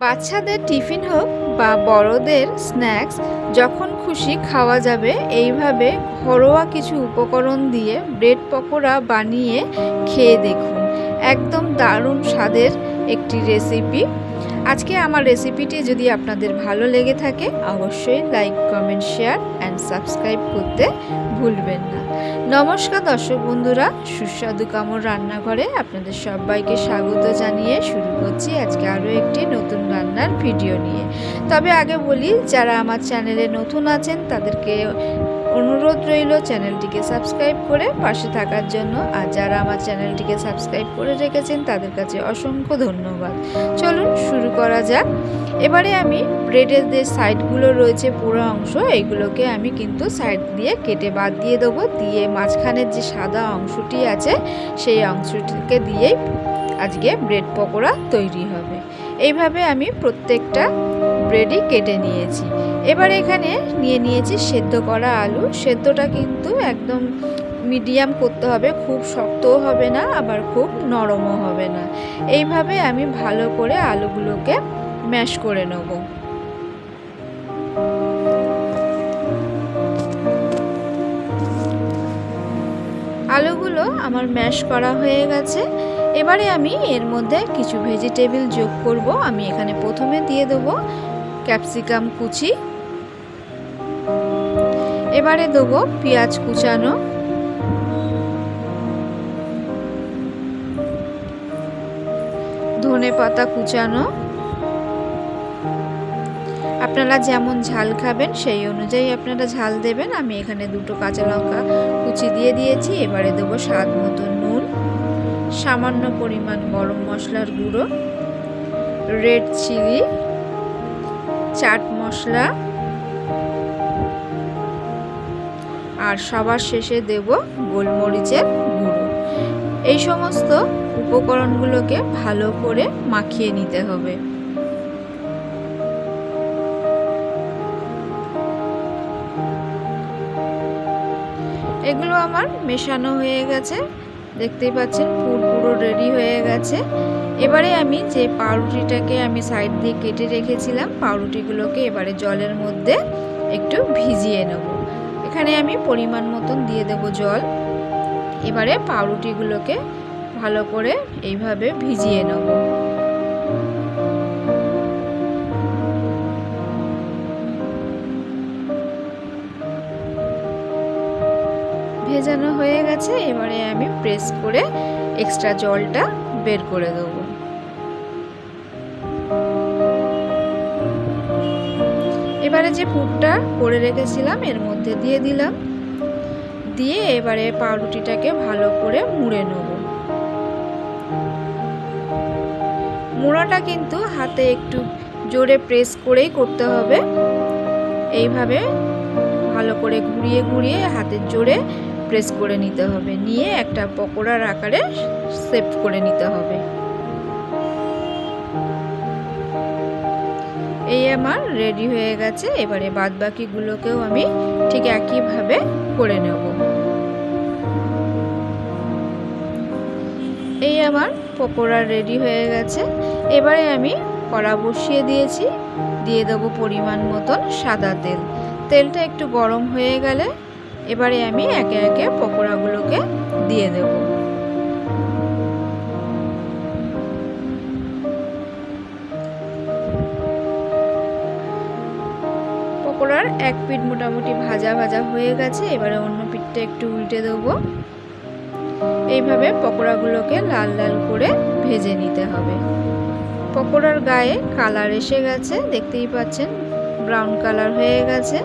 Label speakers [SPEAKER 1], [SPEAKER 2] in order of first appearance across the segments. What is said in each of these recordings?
[SPEAKER 1] বাচ্চাদের টিফিন হোক বা বড়দের স্ন্যাক্স, যখন খুশি খাওয়া যাবে, এইভাবে ঘরোয়া কিছু উপকরণ দিয়ে ব্রেড পকোড়া বানিয়ে খেয়ে দেখুন। একদম দারুণ স্বাদের একটি রেসিপি আজকে আমার রেসিপিটি যদি আপনাদের ভালো লেগে থাকে, অবশ্যই like comment share and subscribe করতে ভুলবেন না। নমস্কার দর্শক বন্ধুরা, সুস্বাদু কামড় রান্নাঘরে আপনাদের সবাইকে স্বাগত জানিয়ে শুরু করছি আজকে আরও একটি নতুন রান্নার ভিডিও নিয়ে। তবে আগে বলি, যারা আমার চ্যানেলে নতুন আছেন, তাদেরকে অনুরোধ রইল চ্যানেলটিকে সাবস্ক্রাইব করে পাশে থাকার জন্য, আর যারা আমার চ্যানেলটিকে সাবস্ক্রাইব করে রেখেছেন তাদের কাছে অসংখ্য ধন্যবাদ। চলুন শুরু করা যাক। এবারে আমি ব্রেডের যে সাইডগুলো রয়েছে পুরো অংশ এইগুলোকে আমি কিন্তু সাইড দিয়ে কেটে বাদ দিয়ে দেবো। দিয়ে মাঝখানের যে সাদা অংশটি আছে, সেই অংশটিকে দিয়েই আজকে ব্রেড পকোড়া তৈরি হবে। এইভাবে আমি প্রত্যেকটা ব্রেডই কেটে নিয়েছি। এবার এখানে নিয়ে নিয়েছি সেদ্ধ করা আলু। সেদ্ধটা কিন্তু একদম মিডিয়াম করতে হবে, খুব শক্তও হবে না, আবার খুব নরমও হবে না। এইভাবে আমি ভালো করে আলুগুলোকে ম্যাশ করে নেব। আলুগুলো আমার ম্যাশ করা হয়ে গেছে। এবারে আমি এর মধ্যে কিছু ভেজিটেবিল যোগ করব। আমি এখানে প্রথমে দিয়ে দেবো ক্যাপসিকাম কুচি। এবারে দেবো পেঁয়াজ কুচানো। ধনে পাতা কুচানো। আপনারা যেমন ঝাল খাবেন, সেই অনুযায়ী আপনারা ঝাল দেবেন। আমি এখানে দুটো কাঁচা লঙ্কা কুচি দিয়ে দিয়েছি। এবারে দেবো স্বাদ মতো নুন, সামান্য পরিমাণ গরম মশলার গুঁড়ো, রেড চিলি চাট মশলা। আর সবার শেষে দেব গোলমরিচের গুঁড়ো। এই সমস্ত উপকরণগুলোকে ভালো করে মাখিয়ে নিতে হবে। এগুলো আমার মেশানো হয়ে গেছে। দেখতেই পাচ্ছেন পুর পুরো রেডি হয়ে গেছে এবারে আমি যে পাউরুটিটাকে আমি সাইড দিয়ে কেটে রেখেছিলাম, পাউরুটিগুলোকে এবারে জলের মধ্যে একটু ভিজিয়ে নেব। এখানে আমি পরিমাণ মতন দিয়ে দেব জল। এবারে পাউরুটিগুলোকে ভালো করে এইভাবে ভিজিয়ে নেব। ভেজানো হয়ে গেছে। এবারে আমি প্রেস করে এক্সট্রা জলটা বের করে দেবো। এবারে যে পুরটা করে রেখেছিলাম, এর মধ্যে দিয়ে দিলাম। দিয়ে এবারে পাউরুটিটাকে ভালো করে মুড়ে নেব। মুড়াটা কিন্তু হাতে একটু জোরে প্রেস করেই করতে হবে। এইভাবে ভালো করে ঘুরিয়ে ঘুরিয়ে হাতের জোরে প্রেস করে নিতে হবে। নিয়ে একটা পকোড়ার আকারে সেভ করে নিতে হবে। এই আমার রেডি হয়ে গেছে। এবারে বাদ বাকিগুলোকেও আমি ঠিক একইভাবে করে নেব। এই আমার পকোড়া রেডি হয়ে গেছে। এবারে আমি কড়া বসিয়ে দিয়েছি। দিয়ে দেবো পরিমাণ মতন সাদা তেল। তেলটা একটু গরম হয়ে গেলে এবারে আমি একে একে পকোড়াগুলোকে দিয়ে দেব। পকোড়ার এক পিঠ মোটামুটি ভাজা ভাজা হয়ে গেছে, এবারে অন্য পিঠটা একটু উল্টে দেবো। এইভাবে পকোড়াগুলোকে লাল লাল করে ভেজে নিতে হবে। পকোড়ার গায়ে কালার এসে গেছে, দেখতেই পাচ্ছেন, ব্রাউন কালার হয়ে গেছে।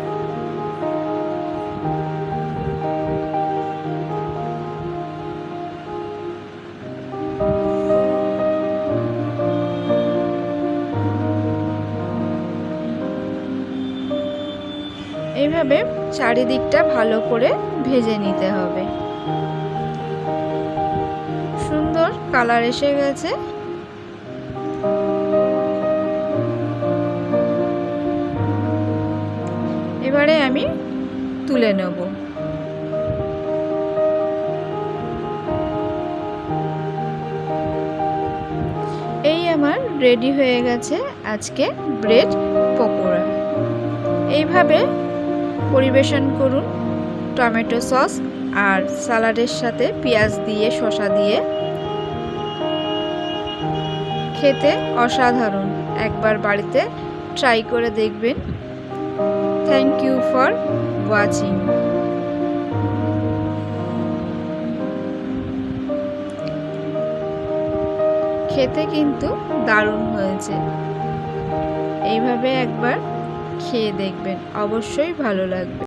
[SPEAKER 1] এইভাবে চারিদিকটা ভালো করে ভেজে নিতে হবে। সুন্দর কালার এসে গেছে। এবারে আমি তুলে নেব। এই আমার রেডি হয়ে গেছে আজকে ব্রেড পকোড়া। এইভাবে পরিবেশন করুন। টমেটো সস আর সালাডের সাথে পেঁয়াজ দিয়ে, শসা দিয়ে। খেতে অসাধারণ। একবার বাড়িতে ট্রাই করে দেখবেন। থ্যাংক ইউ ফর ওয়াচিং খেতে কিন্তু দারুণ হয়েছে। এইভাবে একবার খেয়ে দেখবেন। অবশ্যই ভালো লাগবে।